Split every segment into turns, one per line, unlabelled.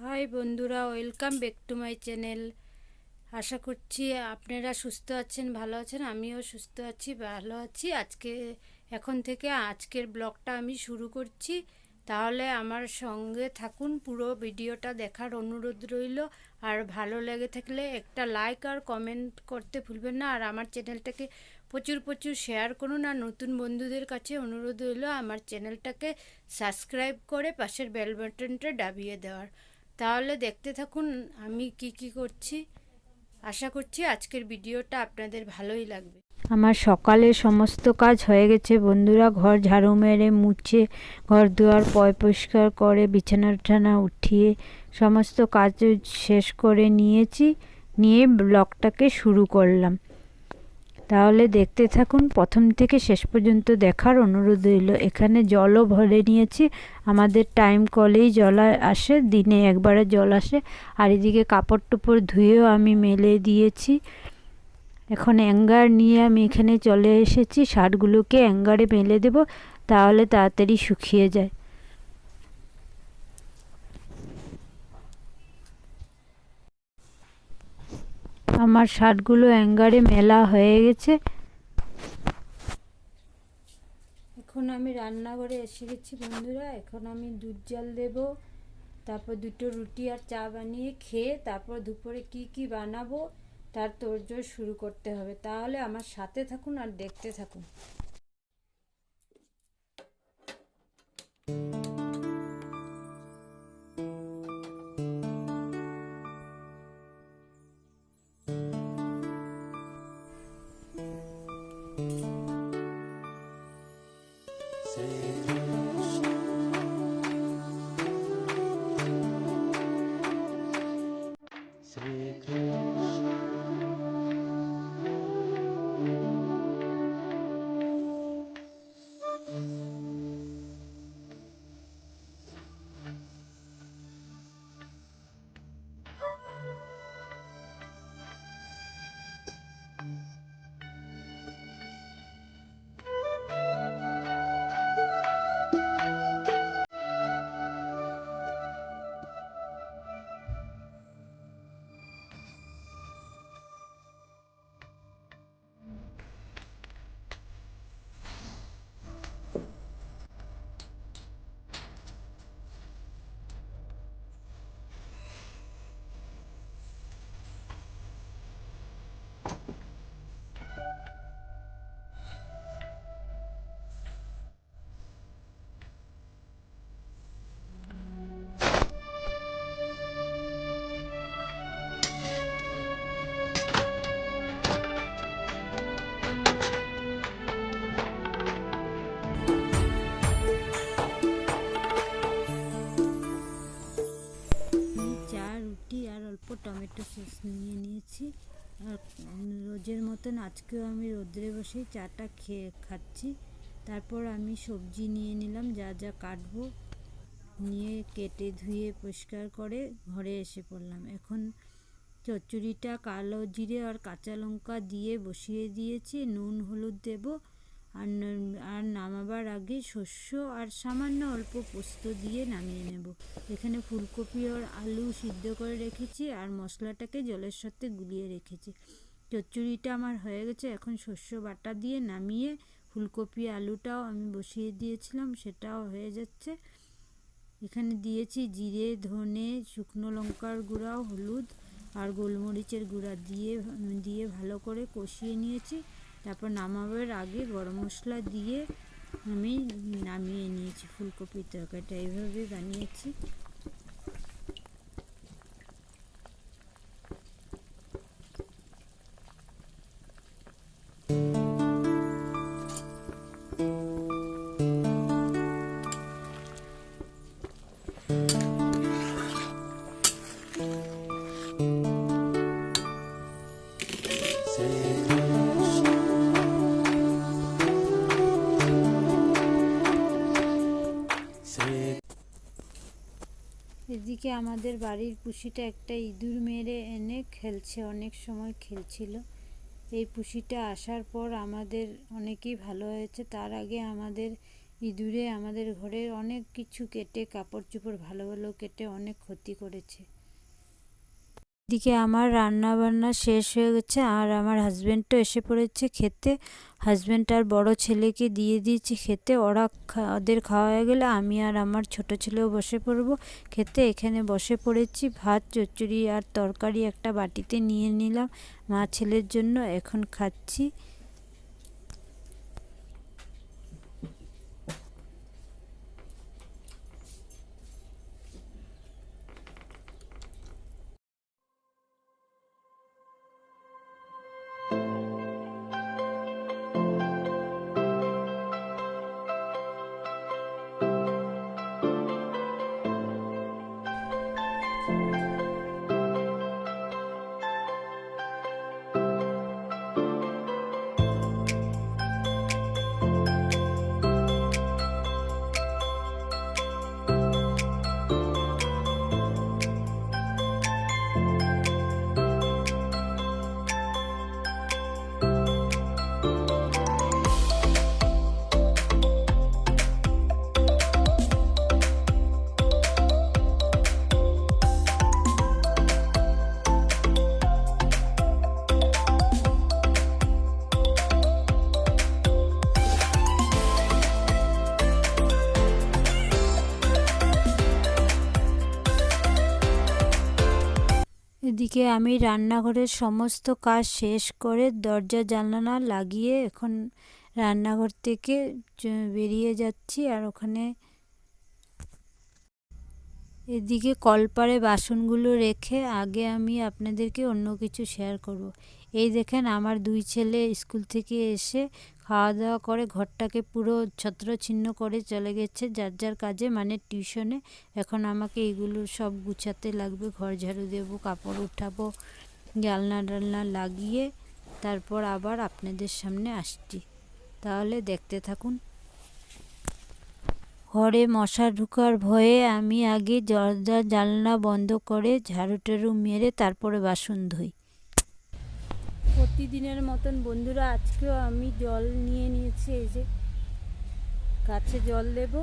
High বন্ধুরা welcome back to my channel আশা করছি আপনারা সুস্থ আছেন, ভালো আছেন, আমিও সুস্থ আছি, ভালো আছি। আজকে, এখন থেকে আজকের ব্লগটা আমি শুরু করছি। তাহলে আমার সঙ্গে থাকুন, পুরো ভিডিওটা দেখার অনুরোধ রইল। আর ভালো লেগে থাকলে একটা লাইক আর কমেন্ট করতে ভুলবেন না। আর আমার চ্যানেলটাকে প্রচুর প্রচুর শেয়ার করুন। আর নতুন বন্ধুদের কাছে অনুরোধ রইল আমার চ্যানেলটাকে সাবস্ক্রাইব করে পাশের বেল বাটনটা দাবিয়ে দেওয়ার। তাহলে দেখতে থাকুন আমি কি কি করছি। আশা করছি আজকের ভিডিওটা আপনাদের ভালোই লাগবে।
আমার সকালে সমস্ত কাজ হয়ে গেছে বন্ধুরা। ঘর ঝাড়ু মেরে, মুছে, ঘর দুয়ার পয় পরিষ্কার করে, বিছানা টিছানা উঠিয়ে সমস্ত কাজ শেষ করে নিয়েছি। নিয়ে ব্লগটাকে শুরু করলাম। তাহলে দেখতে থাকুন, প্রথম থেকে শেষ পর্যন্ত দেখার অনুরোধ রইল। এখানে জলও ভরে নিয়েছি। আমাদের টাইম কলেই জল আসে, দিনে একবারে জল আসে। আর এদিকে কাপড় টুপড় ধুয়েও আমি মেলে দিয়েছি। এখন অ্যাঙ্গার নিয়ে আমি এখানে চলে এসেছি। শার্টগুলোকে অ্যাঙ্গারে মেলে দেব, তাহলে তাড়াতাড়ি শুকিয়ে যায়। আমার শার্টগুলো অ্যাঙ্গারে মেলা হয়ে গেছে।
এখন আমি রান্নাঘরে এসে গেছি বন্ধুরা। এখন আমি দুধ জল দেবো, তারপর দুটো রুটি আর চা বানিয়ে খেয়ে তারপর দুপুরে কি কি বানাবো, তার তোড়জোড় শুরু করতে হবে। তাহলে আমার সাথে থাকুন আর দেখতে থাকুন।
আমি টমেটো সস নিয়ে নিয়েছি। আর রোজের মতন আজকেও আমি রোদ্রে বসেই চাটা খেয়ে খাচ্ছি। তারপর আমি সবজি নিয়ে নিলাম, যা যা কাটবো। নিয়ে কেটে ধুয়ে পরিষ্কার করে ঘরে এসে পড়লাম। এখন চচ্চড়িটা কালো জিরে আর কাঁচা লঙ্কা দিয়ে বসিয়ে দিয়েছি। নুন, হলুদ দেবো। আর আর নামাবার আগে শস্য আর সামান্য অল্প পোস্ত দিয়ে নামিয়ে নেব। এখানে ফুলকপি আর আলু সিদ্ধ করে রেখেছি আর মশলাটাকে জলের সাথে গুলিয়ে রেখেছি। চচ্চড়িটা আমার হয়ে গেছে, এখন শস্য বাটা দিয়ে নামিয়ে ফুলকপি আলুটাও আমি বসিয়ে দিয়েছিলাম, সেটাও হয়ে যাচ্ছে। এখানে দিয়েছি জিরে, ধনে, শুকনো লঙ্কার গুঁড়া হলুদ আর গোলমরিচের গুঁড়া দিয়ে দিয়ে ভালো করে কষিয়ে নিয়েছি। তারপর নামাবার আগে গরম মশলা দিয়ে আমি নামিয়ে নিয়েছি ফুলকপির তরকারিটা। এইভাবে বানিয়েছি। এদিকে আমাদের বাড়ির পুষিটা একটা ইঁদুর মেরে এনে খেলছে, অনেক সময় খেলছিল। এই পুষিটা আসার পর আমাদের অনেকেই ভালো হয়েছে। তার আগে আমাদের ইঁদুরে আমাদের ঘরের অনেক কিছু কেটে কাপড় চোপড় ভালো ভালো কেটে অনেক ক্ষতি করেছে। এদিকে আমার রান্না বান্না শেষ হয়ে গেছে আর আমার হাজব্যান্ডটা এসে পড়েছে খেতে। হাজব্যান্ড আর বড় ছেলেকে দিয়ে দিয়েছি খেতে। ওরা ওদের খাওয়া হয়ে গেলে আমি আর আমার ছোট ছেলেও বসে পড়ব খেতে। এখানে বসে পড়েছি, ভাত, চচ্চড়ি আর তরকারি একটা বাটিতে নিয়ে নিলাম মা ছেলের জন্য। এখন খাচ্ছি। এদিকে আমি রান্নাঘরের সমস্ত কাজ শেষ করে দরজা জানালা লাগিয়ে এখন রান্নাঘর থেকে বেরিয়ে যাচ্ছি আর ওখানে এদিকে কলপারে বাসনগুলো রেখে আগে আমি আপনাদেরকে অন্য কিছু শেয়ার করব। এই দেখেন আমার দুই ছেলে স্কুল থেকে এসে খাওয়া দাওয়া করে ঘরটাকে পুরো ছত্রছিন্ন করে চলে গেছে। যার যার কাজে মানে টিউশনে এখন আমাকে এগুলো সব গুছাতে লাগবে। ঘর ঝাড়ু দেবো, কাপড় উঠাবো জালনা টালনা লাগিয়ে তারপর আবার আপনাদের সামনে আসছি। তাহলে দেখতে থাকুন। ঘরে মশা ঢুকার ভয়ে আমি আগে দরজা জানলা বন্ধ করে ঝাড়ু টাড়ু মেরে তারপরে বাসন ধুই। প্রতিদিনের মতন বন্ধুরা, আজকেও আমি জল নিয়ে নিয়েছি, এই যে গাছে জল দেব,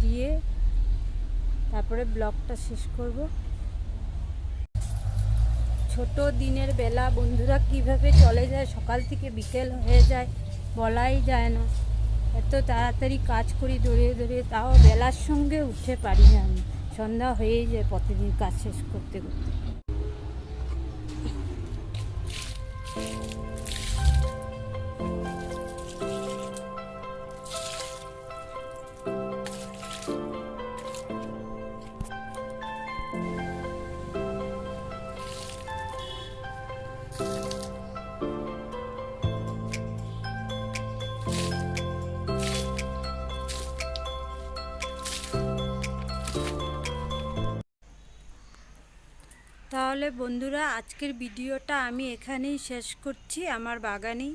দিয়ে তারপরে ব্লগটা শেষ করব। ছোট দিনের বেলা বন্ধুরা কীভাবে চলে যায়, সকাল থেকে বিকেল হয়ে যায়, বলাই যায় না। এত তাড়াতাড়ি কাজ করি দৌড়িয়ে দৌড়িয়ে তাও বেলার সঙ্গে উঠে পারি না আমি। সন্ধ্যা হয়েই যায় প্রতিদিন কাজ শেষ করতে করতে। তাহলে বন্ধুরা, আজকের ভিডিওটা আমি এখানেই শেষ করছি আমার বাগানেই।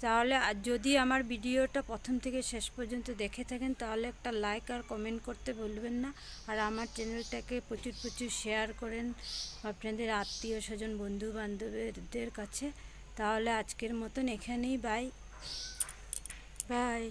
তাহলে আর যদি আমার ভিডিওটা প্রথম থেকে শেষ পর্যন্ত দেখে থাকেন, তাহলে একটা লাইক আর কমেন্ট করতে ভুলবেন না। আর আমার চ্যানেলটাকে প্রচুর প্রচুর শেয়ার করেন আপনাদের আত্মীয় স্বজন বন্ধু বান্ধবদের কাছে। তাহলে আজকের মতন এখানেই, বাই। বাই।